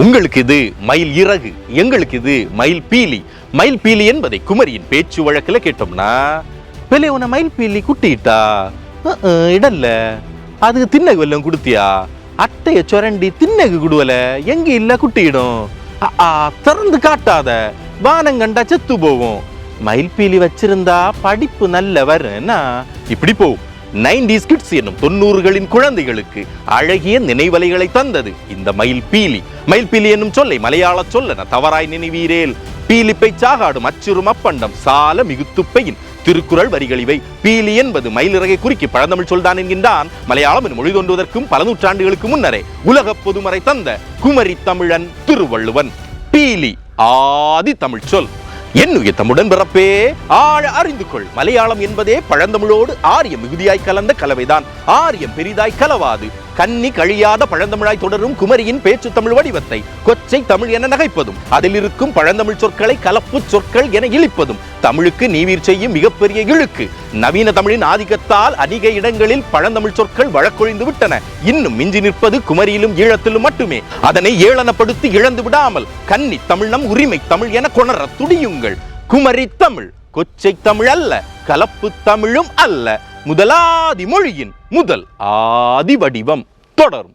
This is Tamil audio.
உங்களுக்கு இது மயில் இறகு எங்களுக்கு இது மயில் பீலி. மயில் பீலி என்பதை குமரியின் பேச்சு வழக்கில் கேட்டோம்னா பெலே உன மயில் பீலி குட்டிட்டா? இடல்ல. அதுக்கு தின்னகு வெல்லம் கொடுத்தியா? அட்டையை சுரண்டி தின்னகு குடுவல எங்க இல்ல குட்டியிடும்? ஆ, திறந்து காட்டாத வானம் கண்டா செத்து போவோம். மயில் பீலி வச்சிருந்தா படிப்பு நல்ல வருன்னா இப்படி போகும். நைன்டிஸ் கிட்ஸ் என்னும் தொண்ணூறுகளின் குழந்தைகளுக்கு அழகிய நினைவலைகளை தந்தது. இந்த மயில் பீலி. மயில் பீலி என்னும் சொல்லை மலையாள சொல்லன தவறாய் நினைவீரேல். பீலிப்பை சாகாடும் அச்சுறும் அப்பண்டம் சால மிகுத்துப்பையின் திருக்குறள் வரிகள் இவை பீலி என்பது மயிலிறகை குறிக்கி பழந்தமிழ் சொல்தான் என்கின்றான். மலையாளம் எனும் மொழி தோன்றுவதற்கும் பல நூற்றாண்டுகளுக்கு முன்னரே உலக பொதுமறை தந்த குமரி தமிழன் திருவள்ளுவன். பீலி ஆதி தமிழ் சொல் என்னுய தம்முடன் பிறப்பே. ஆழ அறிந்து கொள். மலையாளம் என்பதே பழந்தமிழோடு ஆரியம் மிகுதியாய் கலந்த கலவைதான். ஆரியம் பெரிதாய் கலவாது. கன்னி கழியாத பழந்தமிழாய் தொடரும் குமரியின் பேச்சு தமிழ் வடிவத்தை. கொச்சை தமிழ் என நகைப்பதும். அதில் இருக்கும் பழந்தமிழ் சொற்களை கலப்பு சொற்கள் என இழிப்பதும். தமிழுக்கு நீவீர் செய்யும் மிகப்பெரிய இழுக்கு. நவீன தமிழின் ஆதிக்கத்தால் அதிக இடங்களில் பழந்தமிழ் சொற்கள் வழக்கொழிந்து விட்டன. இன்னும் மிஞ்சி நிற்பது குமரியிலும் ஈழத்திலும் மட்டுமே. அதனை ஏளனப்படுத்தி இழந்து விடாமல் கன்னி தமிழ் நம் உரிமை தமிழ் என கொணர துடியுங்கள். குமரி தமிழ் கொச்சை தமிழ் அல்ல கலப்பு தமிழும் அல்ல. முதலாதி மொழியின் முதல் ஆதி வடிவம் தொடரும்.